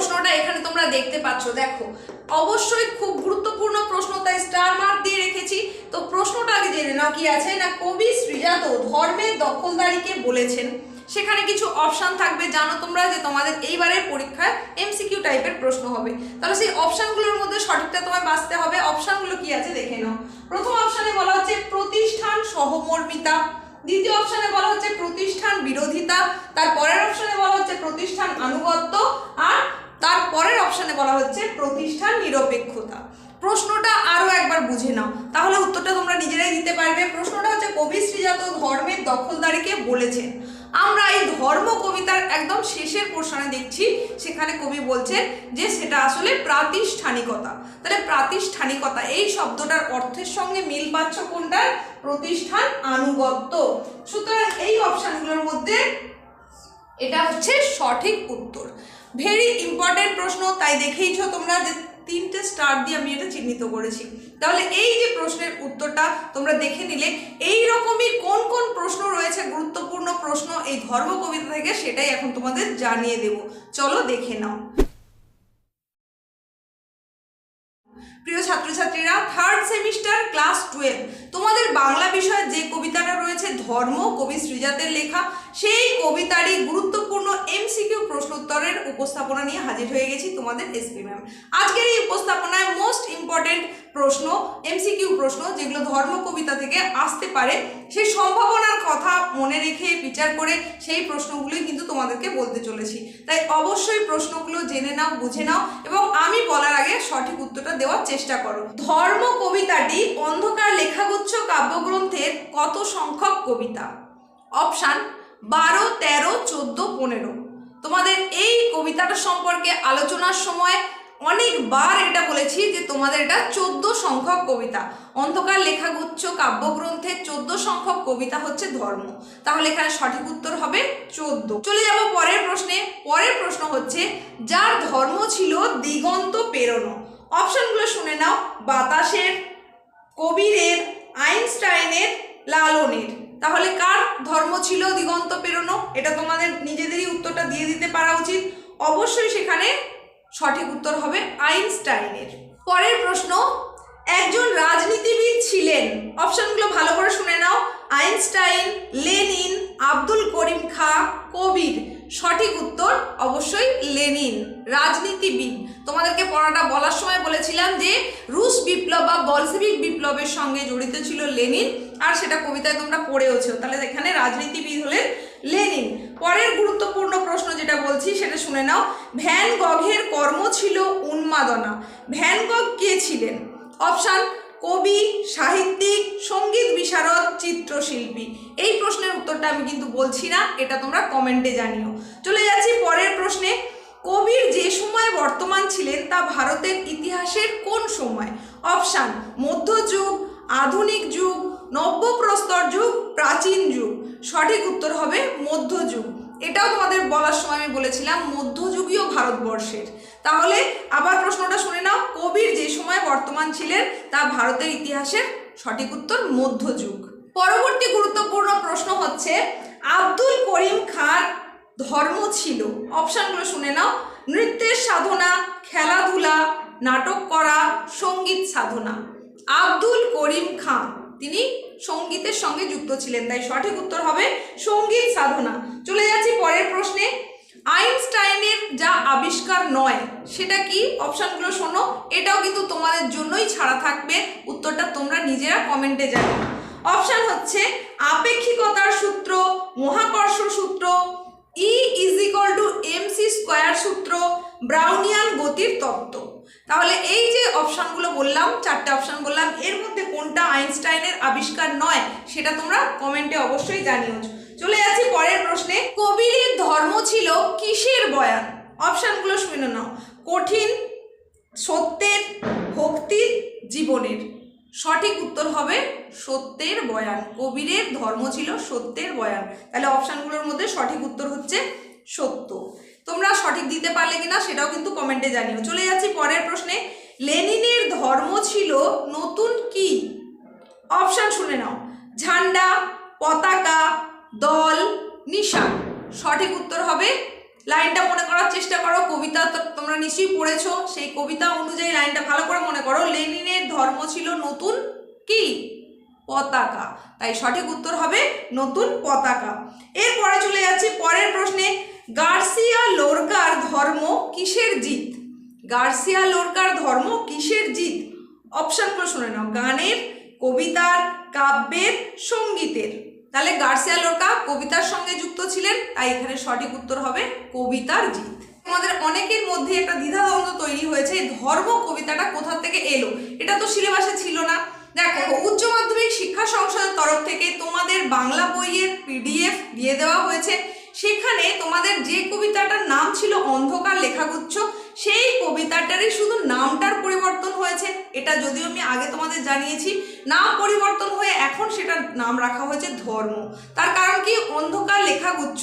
প্রশ্নটা এখানে তোমরা দেখতে পাচ্ছ, দেখো। অবশ্যই খুব গুরুত্বপূর্ণ প্রশ্ন, তাই স্টার মার্ক দিয়ে রেখেছি। তো প্রশ্নটা আগে জেনে নাও কি আছে। না কবি শ্রীজাত ধর্মের দখলদারিকে বলেছেন। সেখানে কিছু অপশান থাকবে। জানো তোমরা যে তোমাদের এইবারের পরীক্ষায় এমসিকিউ টাইপের প্রশ্ন হবে। তাহলে সেই অপশানগুলোর মধ্যে সঠিকটা তোমায় বাঁচতে হবে। অপশানগুলো কি আছে দেখে নাও। প্রথম অপশানে বলা হচ্ছে প্রতিষ্ঠান সহমর্মিতা। দ্বিতীয় অপশানে বলা হচ্ছে প্রতিষ্ঠান বিরোধিতা। তার পরের অপশানে বলা হচ্ছে প্রতিষ্ঠান আনুগত্য। আর তার পরের অপশানে বলা হচ্ছে প্রতিষ্ঠান নিরপেক্ষতা। প্রশ্নটা আরও একবার বুঝে নাও। তাহলে উত্তরটা তোমরা নিজেরাই দিতে পারবে। প্রশ্নটা হচ্ছে, কবি শ্রীজাত ধর্মের দখলদারিকে বলেছেন। আমরা এই ধর্ম কবিতার একদম শেষের পোর্শনে দেখছি। সেখানে কবি বলছেন যে, সেটা আসলে প্রাতিষ্ঠানিকতা। তাহলে প্রাতিষ্ঠানিকতা, এই শব্দটার অর্থের সঙ্গে মিল পাচ্ছ কোনটার? প্রতিষ্ঠান আনুগত্য। সুতরাং এই অপশানগুলোর মধ্যে এটা হচ্ছে সঠিক উত্তর। ভেরি ইম্পর্টেন্ট প্রশ্ন, তাই দেখেইছো তোমরা যে তিনটে স্টার দিয়ে আমি এটা চিহ্নিত করেছি। তাহলে এই যে প্রশ্নের উত্তরটা তোমরা দেখে নিলে এই রকমই কোন কোন প্রশ্ন রয়েছে, গুরুত্বপূর্ণ প্রশ্ন এই ধর্ম কবিতা থেকে সেটাই এখন তোমাদের জানিয়ে দেব। চলো দেখে নাও। প্রিয় ছাত্রছাত্রীরা থার্ড সেমিস্টার ক্লাস টুয়েলভ তোমাদের বাংলা বিষয়ে যে কবিতাটা রয়েছে, ধর্ম, কবি শ্রীজাতের লেখা, সেই কবিতারই গুরুত্বপূর্ণ এমসিকিউ প্রশ্নোত্তরের উপস্থাপনা নিয়ে হাজির হয়ে গেছি তোমাদের এসপি ম্যাম আজকের এই উপস্থাপনায় মোস্ট ইম্পর্টেন্ট প্রশ্ন, এমসিকিউ প্রশ্ন, যেগুলো ধর্ম কবিতা থেকে আসতে পারে, সেই সম্ভাবনার কথা মনে রেখে বিচার করে সেই প্রশ্নগুলোই কিন্তু তোমাদেরকে বলতে চলেছি। তাই অবশ্যই প্রশ্নগুলো জেনে নাও, বুঝে নাও এবং আমি বলার আগে সঠিক উত্তরটা দেওয়ার চেষ্টা করো। ধর্ম কবিতাটি অন্ধকার লেখাগুচ্ছ কাব্যগ্রন্থের কত সংখ্যক কবিতা? অপশান বারো, তেরো, চোদ্দ, পনেরো। তোমাদের এই কবিতাটা সম্পর্কে আলোচনার সময় অনেকবার এটা বলেছি যে তোমাদের এটা চোদ্দ সংখ্যক কবিতা। অন্ধকার লেখাগুচ্ছ কাব্যগ্রন্থের চোদ্দ সংখ্যক কবিতা হচ্ছে ধর্ম। তাহলে এখানে সঠিক উত্তর হবে চোদ্দ। চলে যাব পরের প্রশ্নে। পরের প্রশ্ন হচ্ছে, যার ধর্ম ছিল দিগন্ত পেরোনো অপশানগুলো শুনে নাও। বাতাসের, কবিরের আইনস্টাইনের লালনের। তাহলে কার ধর্ম ছিল দিগন্ত পেরোনো? এটা তোমাদের নিজেদেরই উত্তরটা দিয়ে দিতে পারা উচিত। অবশ্যই সেখানে সঠিক উত্তর হবে আইনস্টাইনের। পরের প্রশ্ন, একজন রাজনীতিবিদ ছিলেন। অপশনগুলো ভালো করে বলেছিলাম যে রুশ বিপ্লব বা বলসেবিক বিপ্লবের সঙ্গে জড়িত ছিল লেনিন, আর সেটা কবিতায় তোমরা পড়েওছো। তাহলে এখানে রাজনীতিবিদ হলেন লেনিন। পরের গুরুত্বপূর্ণ প্রশ্ন যেটা বলছি, সেটা শুনে নাও। ভ্যান গঘের কর্ম ছিল উন্মাদনা। ভ্যান গগ কে ছিলেন? অপশান, কবি, সাহিত্যিক, সংগীত বিশারদ, চিত্রশিল্পী। এই প্রশ্নের উত্তরটা আমি কিন্তু বলছি না, এটা তোমরা কমেন্টে জানিও। চলে যাচ্ছি পরের প্রশ্নে। কবির যে সময় বর্তমান ছিলেন তা ভারতের ইতিহাসের কোন সময়? অপশান, মধ্যযুগ, আধুনিক যুগ, নব্যপ্রস্তর যুগ, প্রাচীন যুগ। সঠিক উত্তর হবে মধ্যযুগ। এটাও তোমাদের বলার সময় আমি বলেছিলাম, মধ্যযুগীয় ভারতবর্ষের। তাহলে আবার প্রশ্নটা শুনে নাও, কবির যে সময় বর্তমান ছিলেন তা ভারতের ইতিহাসের সঠিক উত্তর মধ্যযুগ। পরবর্তী গুরুত্বপূর্ণ প্রশ্ন হচ্ছে, আব্দুল ধর্ম ছিল। অপশানগুলো শুনে নাও। নৃত্যের সাধনা, খেলাধুলা, নাটক করা, সংগীত সাধনা। আব্দুল করিম খান, তিনি সঙ্গীতের সঙ্গে যুক্ত ছিলেন। তাই সঠিক উত্তর হবে সংগীত সাধনা। চলে যাচ্ছি পরের প্রশ্নে। আইনস্টাইনের যা আবিষ্কার নয়, সেটা কি? অপশানগুলো শোনো। এটাও কিন্তু তোমাদের জন্যই ছাড়া থাকবে। উত্তরটা তোমরা নিজেরা কমেন্টে জানো অপশান হচ্ছে, আপেক্ষিকতার সূত্র, মহাকর্ষ সূত্র E is equal to M C square সূত্র ব্রাউনিয়ান গতির তত্ত্ব। তাহলে এই যে অপশানগুলো বললাম, চারটে অপশান বললাম, এর মধ্যে কোনটা আইনস্টাইনের আবিষ্কার নয় সেটা তোমরা কমেন্টে অবশ্যই জানিও। চলে যাচ্ছি পরের প্রশ্নে। কবির ধর্ম ছিল কিসের বয়ান? অপশানগুলো শুনে নাও। কঠিন, সত্যের, ভক্তির, জীবনের। সঠিক উত্তর হবে সত্যের বয়ান। কবিরের ধর্ম ছিল সত্যের বয়ান। তাহলে অপশানগুলোর মধ্যে সঠিক উত্তর হচ্ছে সত্য। তোমরা সঠিক দিতে পারলে কিনা সেটাও কিন্তু কমেন্টে জানিও। চলে যাচ্ছি পরের প্রশ্নে। লেনিনের ধর্ম ছিল নতুন কি? অপশান শুনে নাও। ঝান্ডা, পতাকা, দল, নিশান। সঠিক উত্তর হবে লাইনটা মনে করার চেষ্টা করো, কবিতা তোমরা নিশ্চয়ই পড়েছো, সেই কবিতা অনুযায়ী লাইনটা ভালো করে মনে করো, লেনিনের ধর্ম ছিল নতুন কি? পতাকা। তাই সঠিক উত্তর হবে নতুন পতাকা। এরপরে চলে যাচ্ছি পরের প্রশ্নে, গার্সিয়া লোরকার ধর্ম কিসের জিত? গার্সিয়া লোরকার ধর্ম কিসের জিত? অপশনগুলো শুনে নাও, গানের, কবিতার, কাব্যের, সঙ্গীতের। তাহলে গার্সিয়া লোরকা কবিতার সঙ্গে যুক্ত ছিলেন, তাই এখানে সঠিক উত্তর হবে কবিতার জিত। আমাদের অনেকের মধ্যে একটা দ্বিধাদ্বন্দ্ব তৈরি হয়েছে ধর্ম কবিতাটা কোথা থেকে এলো? এটা তো সিলেবাসে ছিল না। দেখো, উচ্চ মাধ্যমিক শিক্ষা সংসদের তরফ থেকে তোমাদের বাংলা বইয়ের পিডিএফ দিয়ে দেওয়া হয়েছে। সেখানে তোমাদের যে কবিতাটার নাম ছিল অন্ধকার লেখাগুচ্ছ সেই কবিতাটারই শুধু নামটার পরিবর্তন হয়েছে, এটা যদিও আমি আগে তোমাদের জানিয়েছি। নাম পরিবর্তন হয়ে এখন সেটার নাম রাখা হয়েছে ধর্ম। তার কারণ কি? অন্ধকার লেখাগুচ্ছ।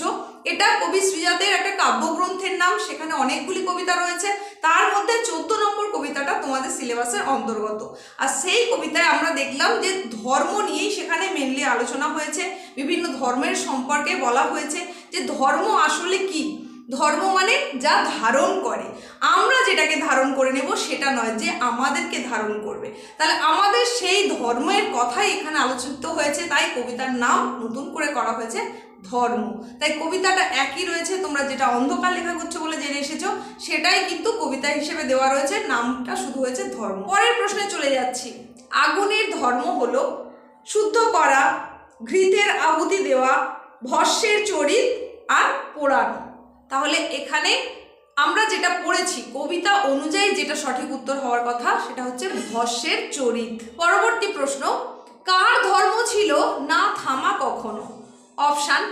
এটা কবি শ্রীজাতের একটা কাব্যগ্রন্থের নাম, সেখানে অনেকগুলি কবিতা রয়েছে। তার মধ্যে চোদ্দ নম্বর কবিতাটা তোমাদের সিলেবাসের অন্তর্গত। আর সেই কবিতায় আমরা দেখলাম যে ধর্ম নিয়েই সেখানে মেনলি আলোচনা হয়েছে। বিভিন্ন ধর্মের সম্পর্কে বলা হয়েছে যে ধর্ম আসলে কি? ধর্ম মানে যা ধারণ করে। আমরা যেটাকে ধারণ করে নেব সেটা নয় যে আমাদেরকে ধারণ করবে। তাহলে আমাদের সেই ধর্মের কথাই এখানে আলোচিত হয়েছে, তাই কবিতার নাম নতুন করে করা হয়েছে ধর্ম। তাই কবিতাটা একই রয়েছে, তোমরা যেটা অন্ধকার লেখা করছ বলে জেনে এসেছ, সেটাই কিন্তু কবিতা হিসেবে দেওয়া রয়েছে, নামটা শুধু হয়েছে ধর্ম। পরের প্রশ্নে চলে যাচ্ছি। আগুনের ধর্ম হলো শুদ্ধ করা, ঘৃতের আহুতি দেওয়া, ভস্যের চরিত আর পোড়ানো। তাহলে এখানে আমরা যেটা পড়েছি, কবিতা অনুযায়ী যেটা সঠিক উত্তর হওয়ার কথা, সেটা হচ্ছে ভস্যের চরিত। পরবর্তী প্রশ্ন, কার ধর্ম ছিল না থামা কখনো? অপশান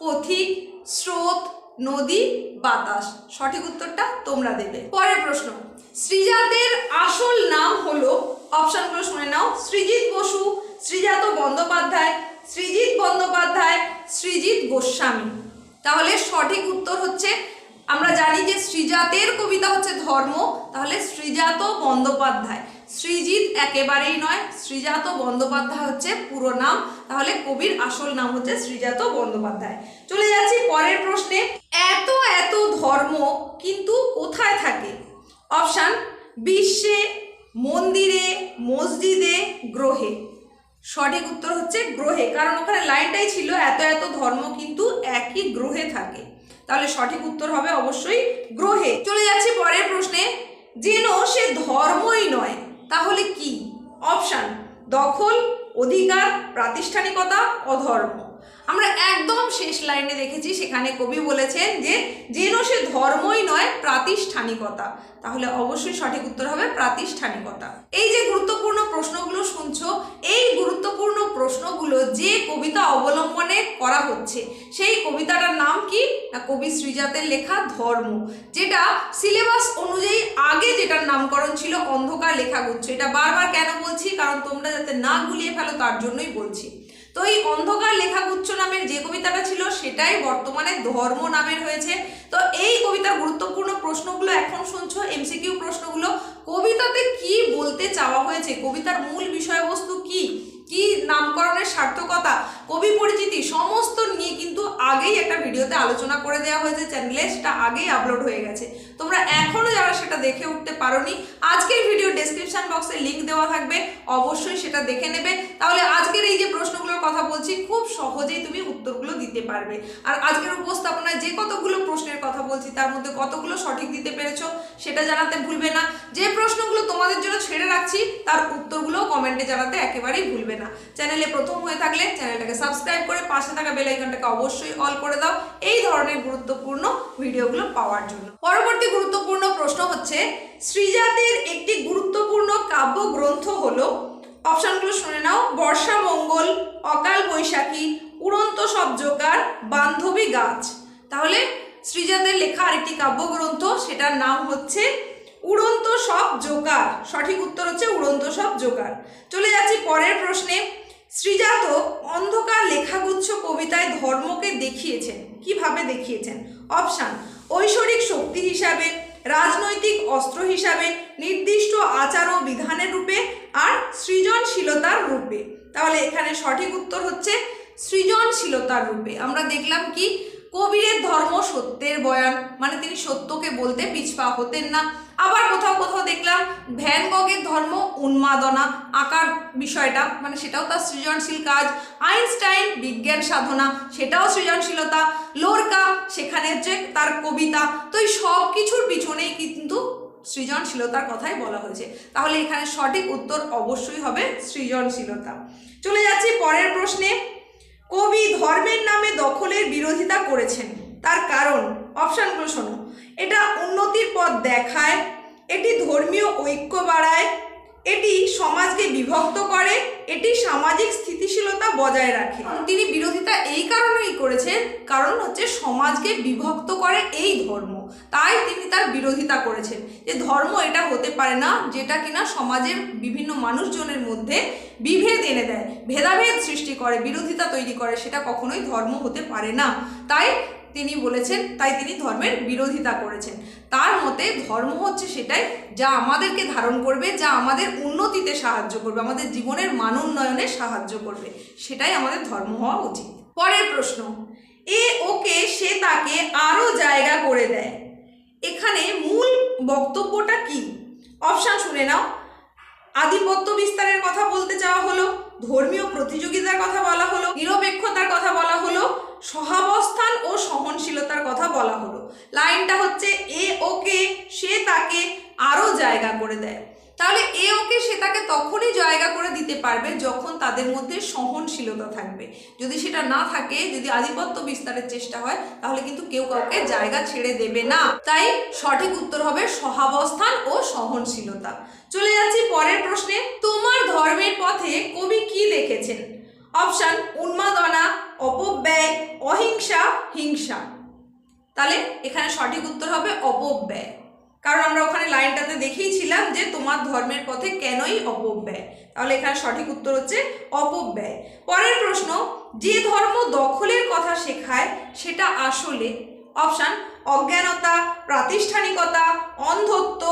পথিক স্রোত, নদী, বাতাস। সঠিক উত্তরটা তোমরা দেবে। পরের প্রশ্ন শ্রীজাতের আসল নাম হলো অপশানগুলো শুনে নাও সৃজিত বসু শ্রীজাত বন্দ্যোপাধ্যায় সৃজিত বন্দ্যোপাধ্যায় সৃজিত গোস্বামী। তাহলে সঠিক উত্তর হচ্ছে, আমরা জানি যে শ্রীজাতের কবিতা হচ্ছে ধর্ম, তাহলে শ্রীজাত বন্দ্যোপাধ্যায়। সৃজিত একেবারেই নয় শ্রীজাত বন্দ্যোপাধ্যায় হচ্ছে পুরো নাম, তাহলে কবির আসল নাম হচ্ছে শ্রীজাত বন্দ্যোপাধ্যায়। চলে যাচ্ছি পরের প্রশ্নে। এত এত ধর্ম কিন্তু কোথায় থাকে? অপশান, বিশ্বে, মন্দিরে, মসজিদে, গ্রহে। সঠিক উত্তর হচ্ছে গ্রহে। কারণ ওখানে লাইনটাই ছিল, এত এত ধর্ম কিন্তু একই গ্রহে থাকে। তাহলে সঠিক উত্তর হবে অবশ্যই গ্রহে। চলে যাচ্ছি পরের প্রশ্নে। যেন সে ধর্মই নয়, তাহলে কি? অপশান দখল, অধিকার, প্রাতিষ্ঠানিকতা, অধর্ম। আমরা একদম শেষ লাইনে দেখেছি, সেখানে কবি বলেছেন যে, যেন সে ধর্মই নয়, প্রাতিষ্ঠানিকতা। তাহলে অবশ্যই সঠিক উত্তর হবে প্রাতিষ্ঠানিকতা। এই যে গুরুত্বপূর্ণ প্রশ্নগুলো শুনছো, এই গুরুত্বপূর্ণ প্রশ্নগুলো যে কবিতা অবলম্বনে করা হচ্ছে, সেই কবিতাটার নাম কি? না, কবি শ্রীজাতের লেখা ধর্ম, যেটা সিলেবাস অনুযায়ী আগে যেটার নামকরণ ছিল অন্ধকার লেখাগুচ্ছ। এটা বারবার কেন বলছি? কারণ তোমরা যাতে না গুলিয়ে ফেলো, তার জন্যই বলছি। তো এই অন্ধকার লেখাগুচ্ছ নামের যে কবিতাটা ছিল, সেটাই বর্তমানে ধর্ম নামের হয়েছে। তো এই কবিতার গুরুত্বপূর্ণ প্রশ্নগুলো এখন শুনছো এমসিকিউ প্রশ্নগুলো। কবিতাতে কি বলতে চাওয়া হয়েছে? কবিতার মূল বিষয়বস্তু কি? কি নামকরণের সার্থকতা, কবি পরিচিতি, সমস্ত নিয়ে কিন্তু আগেই একটা ভিডিওতে আলোচনা করে দেওয়া হয়েছে চ্যানেলে, সেটা আগেই আপলোড হয়ে গেছে। তোমরা এখনও যারা সেটা দেখে উঠতে পারোনি, আজকের ভিডিও ডেসক্রিপশন বক্সে লিংক দেওয়া থাকবে, অবশ্যই সেটা দেখে নেবে। তাহলে আজকের এই যে প্রশ্নগুলোর কথা বলছি, খুব সহজেই তুমি উত্তরগুলো দিতে পারবে। আর আজকের উপস্থাপনায় যে কতগুলো প্রশ্নের কথা বলছি, তার মধ্যে কতগুলো সঠিক দিতে পেরেছ, সেটা জানাতে ভুলবে না। যে প্রশ্নগুলো তোমাদের জন্য ছেড়ে রাখছি, তার উত্তরগুলো কমেন্টে জানাতে একেবারেই ভুলবে না। চ্যানেলে প্রথম হয়ে থাকলে চ্যানেলটাকে সাবস্ক্রাইব করে পাশে থাকা বেল আইকনটাকে অবশ্যই অল করে দাও, এই ধরনের গুরুত্বপূর্ণ ভিডিওগুলো পাওয়ার জন্য। পরবর্তী গুরুত্বপূর্ণ প্রশ্ন হচ্ছে, শ্রীজাতের একটি গুরুত্বপূর্ণ কাব্য গ্রন্থ হলো অপশনগুলো শুনে নাও, বর্ষা মঙ্গল, অকাল বৈশাখী, উড়ন্ত শব্দকার বান্ধবী গাছ। তাহলে শ্রীজাতের লেখা আরেকটি কাব্যগ্রন্থ, সেটার নাম হচ্ছে উড়ন্ত সব জোকার। সঠিক উত্তর হচ্ছে উড়ন্ত সব জোকার। চলে যাচ্ছি পরের প্রশ্নে। শ্রীজাত অন্ধকার লেখাগুচ্ছ কবিতায় ধর্মকে দেখিয়েছেন। কীভাবে দেখিয়েছেন? অপশান, ঐশ্বরিক শক্তি হিসাবে, রাজনৈতিক অস্ত্র হিসাবে, নির্দিষ্ট আচার ও বিধানের রূপে আর সৃজনশীলতার রূপে। তাহলে এখানে সঠিক উত্তর হচ্ছে সৃজনশীলতার রূপে। আমরা দেখলাম কি? কবিরের ধর্ম সত্যের বয়ান। মানে তিনি সত্যকে বলতে পিছপা হতেন না। আবার কোথাও কোথাও দেখলাম ভ্যান গগের ধর্ম উন্মাদনা, আঁকার বিষয়টা। মানে সেটাও তার সৃজনশীল কাজ। আইনস্টাইন বিজ্ঞান সাধনা, সেটাও সৃজনশীলতা। লোরকা, সেখানে যে তার কবিতা। তো এই সব কিছুর পিছনেই কিন্তু সৃজনশীলতার কথাই বলা হয়েছে। তাহলে এখানে সঠিক উত্তর অবশ্যই হবে সৃজনশীলতা। চলে যাচ্ছি পরের প্রশ্নে। কবি ধর্মের নামে দখলের বিরোধিতা করেছেন। তার কারণ অপশানগুলো শোনো। এটা উন্নতির পথ দেখায়, এটি ধর্মীয় ঐক্য বাড়ায় এটি সমাজকে বিভক্ত করে, এটি সামাজিক স্থিতিশীলতা বজায় রাখে। তিনি বিরোধিতা এই কারণেই করেছেন, কারণ হচ্ছে সমাজকে বিভক্ত করে এই ধর্ম। তাই তিনি তার বিরোধিতা করেছেন। যে ধর্ম এটা হতে পারে না, যেটা কিনা সমাজের বিভিন্ন মানুষজনের মধ্যে বিভেদ এনে দেয়, ভেদাভেদ সৃষ্টি করে, বিরোধিতা তৈরি করে, সেটা কখনোই ধর্ম হতে পারে না। তাই তিনি বলেছেন, তাই তিনি ধর্মের বিরোধিতা করেছেন। তার মতে ধর্ম হচ্ছে সেটাই যা আমাদেরকে ধারণ করবে, যা আমাদের উন্নতিতে সাহায্য করবে, আমাদের জীবনের মান উন্নয়নে সাহায্য করবে। সেটাই আমাদের ধর্ম হওয়া উচিত। পরের প্রশ্ন, এ ওকে সে তাকে আরও জায়গা করে দেয়? এখানে মূল বক্তব্যটা কি? অপশান শুনে নাও। আধিপত্য বিস্তারের কথা বলতে চাওয়া হলো, ধর্মীয় প্রতিযোগিতার কথা বলা হলো, নিরপেক্ষতার কথা বলা হলো সহাবস্থান ও সহনশীলতার কথা বলা হলো। লাইনটা হচ্ছে এ ওকে সে তাকে আরও জায়গা করে দেয়। তাহলে এ ওকে সে তাকে তখনই জায়গা করে দিতে পারবে যখন তাদের মধ্যে সহনশীলতা থাকবে। যদি সেটা না থাকে, যদি আধিপত্য বিস্তারের চেষ্টা হয়, তাহলে কিন্তু কেউ কাউকে জায়গা ছেড়ে দেবে না। তাই সঠিক উত্তর হবে সহাবস্থান ও সহনশীলতা। চলে যাচ্ছি পরের প্রশ্নে। তোমার ধর্মের পথে কবি কি লিখেছেন অপশান, উন্মাদনা অপব্যয় অহিংসা, হিংসা। তাহলে এখানে সঠিক উত্তর হবে অপব্যয় কারণ আমরা ওখানে লাইনটাতে দেখেইছিলাম যে তোমার ধর্মের পথে কেনই অপব্যয় তাহলে এখানে সঠিক উত্তর হচ্ছে অপব্যয় পরের প্রশ্ন, যে ধর্ম দখলের কথা শেখায়, সেটা আসলে। অপশান, অজ্ঞানতা, প্রাতিষ্ঠানিকতা, অন্ধত্ব,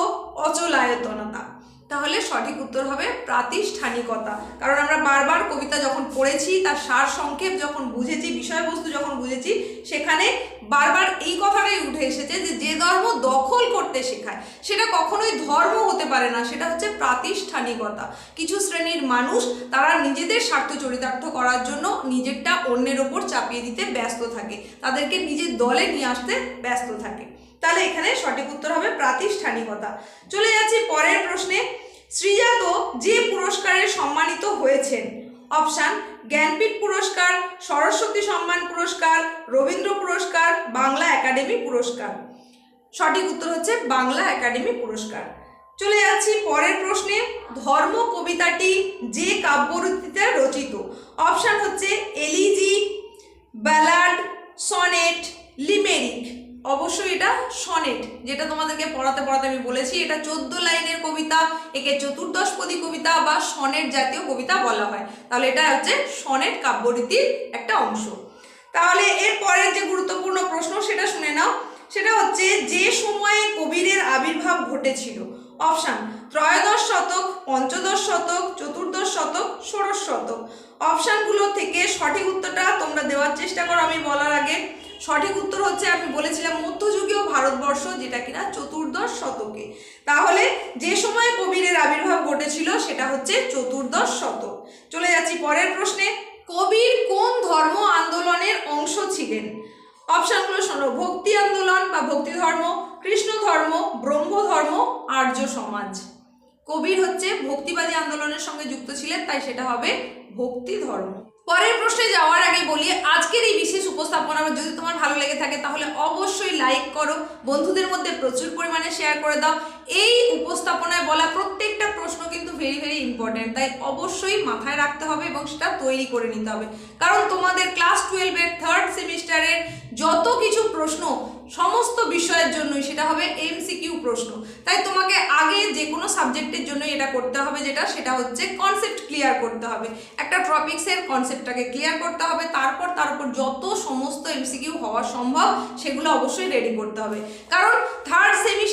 অচলায়তনতা। তাহলে সঠিক উত্তর হবে প্রাতিষ্ঠানিকতা। কারণ আমরা বারবার কবিতা যখন পড়েছি, তার সার সংক্ষেপ যখন বুঝেছি, বিষয়বস্তু যখন বুঝেছি, সেখানে বারবার এই কথাটাই উঠে এসেছে যে যে ধর্ম দখল করতে শেখায়, সেটা কখনোই ধর্ম হতে পারে না, সেটা হচ্ছে প্রাতিষ্ঠানিকতা। কিছু শ্রেণির মানুষ, তারা নিজেদের স্বার্থ চরিতার্থ করার জন্য নিজেরটা অন্যের ওপর চাপিয়ে দিতে ব্যস্ত থাকে। তাদেরকে নিজের দলে নিয়ে আসতে ব্যস্ত থাকে। তাহলে এখানে সঠিক উত্তর হবে প্রাতিষ্ঠানিকতা। চলে যাচ্ছি পরের প্রশ্নে। শ্রীজাত যে পুরস্কারে সম্মানিত হয়েছেন? অপশান, জ্ঞানপীঠ পুরস্কার সরস্বতী সম্মান পুরস্কার, রবীন্দ্র পুরস্কার, বাংলা একাডেমি পুরস্কার। সঠিক উত্তর হচ্ছে বাংলা একাডেমি পুরস্কার। চলে যাচ্ছি পরের প্রশ্নে। ধর্ম কবিতাটি যে কাব্যরীতিতে রচিত? অপশান হচ্ছে এলিজি ব্যালাড সনেট, লিমেরিক। অবশ্যই এটা সনেট, যেটা তোমাদেরকে পড়াতে পড়াতে আমি বলেছি। এটা চোদ্দ লাইনের কবিতা, একে চতুর্দশপদী কবিতা বা সনেট জাতীয় কবিতা বলা হয়। তাহলে এটা হচ্ছে সনেট কাব্যরীতির একটা অংশ। তাহলে এর পরের যে গুরুত্বপূর্ণ প্রশ্ন, সেটা শুনে নাও। সেটা হচ্ছে, যে সময়ে কবিরের আবির্ভাব ঘটেছিল? অপশান, ত্রয়োদশ শতক, পঞ্চদশ শতক, চতুর্দশ শতক, ষোড়শ শতক। অপশানগুলো থেকে সঠিক উত্তরটা তোমরা দেওয়ার চেষ্টা করো আমি বলার আগে। সঠিক উত্তর হচ্ছে আমি বলেছিলাম মধ্যযুগীয় ভারতবর্ষ, যেটা কিনা চতুর্দশ শতকে। তাহলে যে সময় কবিরের আবির্ভাব ঘটেছিল, সেটা হচ্ছে চতুর্দশ শতক। চলে যাচ্ছি পরের প্রশ্নে। কবির কোন ধর্ম আন্দোলনের অংশ ছিলেন? অপশানগুলো শোনো। ভক্তি আন্দোলন বা ভক্তি ধর্ম, কৃষ্ণ ধর্ম, ব্রহ্ম ধর্ম, আর্য সমাজ। কবির হচ্ছে ভক্তিবাদী আন্দোলনের সঙ্গে যুক্ত ছিলেন, তাই সেটা হবে ভক্তি ধর্ম। পরের প্রশ্নে যাওয়ার আগে বলি, আজকের এই বিশেষ উপস্থাপনা যদি তোমার ভালো লেগে থাকে, তাহলে অবশ্যই লাইক করো। বন্ধুদের মধ্যে প্রচুর পরিমাণে শেয়ার করে দাও। এই উপস্থাপনায় বলা প্রত্যেকটা প্রশ্ন কিন্তু ভেরি ভেরি ইম্পর্টেন্ট তাই অবশ্যই মাথায় রাখতে হবে এবং সেটা তৈরি করে নিতে হবে। কারণ তোমাদের ক্লাস টুয়েলভের থার্ড সেমিস্টারের যত কিছু প্রশ্ন সমস্ত বিষয়ের জন্যই সেটা হবে এমসিকিউ প্রশ্ন। তাই তোমাকে আগে যে কোনো সাবজেক্টের জন্য এটা করতে হবে, যেটা সেটা হচ্ছে কনসেপ্ট ক্লিয়ার করতে হবে। একটা টপিক্সের কনসেপ্টটাকে ক্লিয়ার করতে হবে, তারপর তার উপর যত সমস্ত এমসিকিউ হওয়া সম্ভব সেগুলো অবশ্যই রেডি করতে হবে। কারণ থার্ড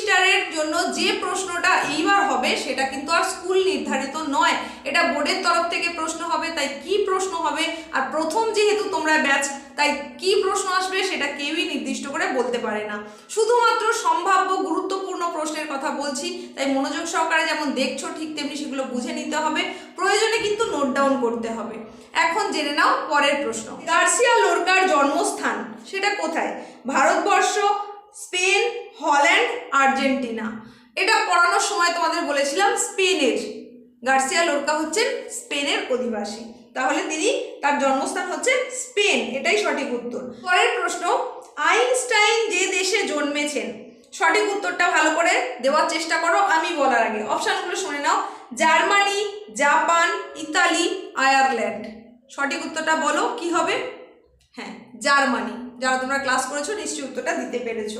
সেমিস্টারের জন্য যে প্রশ্নটা এইবার হবে, সেটা কিন্তু আর স্কুল নির্ধারিত নয়। এটা বোর্ডের তরফ থেকে প্রশ্ন হবে, তাই কি প্রশ্ন হবে? আর প্রথম যেহেতু তোমরা ব্যাচ তাই কি প্রশ্ন আসবে সেটা কেউই নির্দিষ্ট করে বলতে পারে না। শুধুমাত্র সম্ভাব্য গুরুত্বপূর্ণ প্রশ্নের কথা বলছি, তাই মনোযোগ সহকারে যেমন দেখছ, ঠিক তেমনি সেগুলো বুঝে নিতে হবে। প্রয়োজনে কিন্তু নোট ডাউন করতে হবে। এখন জেনে নাও পরের প্রশ্ন। গার্সিয়া লোরকার জন্মস্থান, সেটা কোথায়? ভারতবর্ষ, স্পেন হল্যান্ড, আর্জেন্টিনা। এটা পড়ানোর সময় তোমাদের বলেছিলাম স্পেনের। গার্সিয়া লোরকা হচ্ছেন স্পেনের অধিবাসী। তাহলে তিনি তার জন্মস্থান হচ্ছে স্পেন। এটাই সঠিক উত্তর। পরের প্রশ্ন, আইনস্টাইন যে দেশে জন্মেছেন, সঠিক উত্তরটা ভালো করে দেওয়ার চেষ্টা করো, আমি বলার আগে। অপশানগুলো শুনে নাও। Germany, Japan, Italy, Ireland. সঠিক উত্তরটা বলো, কি হবে? হ্যাঁ জার্মানি। যারা তোমরা ক্লাস করেছ, নিশ্চয়ই উত্তরটা দিতে পেরেছ।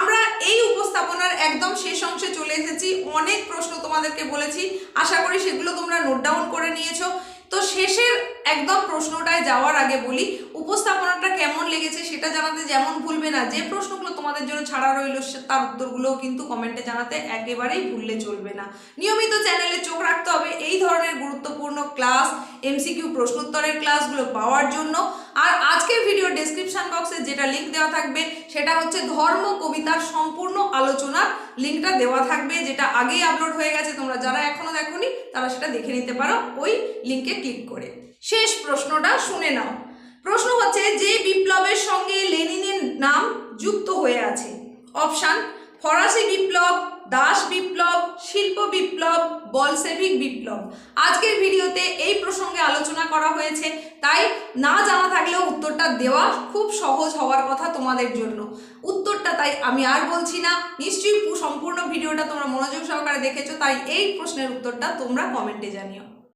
আমরা এই উপস্থাপনার একদম শেষ অংশে চলে এসেছি। অনেক প্রশ্ন তোমাদেরকে বলেছি। আশা করি সেগুলো তোমরা নোট ডাউন করে নিয়েছো। তো শেষের একদম প্রশ্নটায় যাওয়ার আগে বলি, উপস্থাপনাটা কেমন লেগেছে সেটা জানাতে যেমন ভুলবে না, যে প্রশ্নগুলো তোমাদের জন্য ছাড়া রইল তার উত্তরগুলোও কিন্তু কমেন্টে জানাতে একেবারেই ভুললে চলবে না। নিয়মিত চ্যানেলে চোখ রাখতে হবে এই ধরনের গুরুত্বপূর্ণ ক্লাস এমসিকিউ প্রশ্নোত্তরের ক্লাসগুলো পাওয়ার জন্য। আর আজকের ভিডিও ডেসক্রিপশন বক্সে যেটা লিঙ্ক দেওয়া থাকবে, সেটা হচ্ছে ধর্ম, কবিতার সম্পূর্ণ আলোচনার লিঙ্কটা দেওয়া থাকবে, যেটা আগেই আপলোড হয়ে গেছে, তোমরা যারা এখনও দেখোনি তারা সেটা দেখে নিতে পারো, ওই লিঙ্কে ক্লিক করে। শেষ প্রশ্নটা শুনে নাও। প্রশ্ন হচ্ছে, যে বিপ্লবের সঙ্গে লেনিনের নাম যুক্ত হয়ে আছে। অপশান, ফরাসি বিপ্লব দাস বিপ্লব, শিল্প বিপ্লব বলসেভিক বিপ্লব। আজকের ভিডিওতে এই প্রসঙ্গে আলোচনা করা হয়েছে, তাই না জানা থাকলেও উত্তরটা দেওয়া খুব সহজ হওয়ার কথা তোমাদের জন্য। উত্তরটা তাই আমি আর বলছি না, নিশ্চয়ই সম্পূর্ণ ভিডিওটা তোমরা মনোযোগ সহকারে দেখেছ, তাই এই প্রশ্নের উত্তরটা তোমরা কমেন্টে জানিও।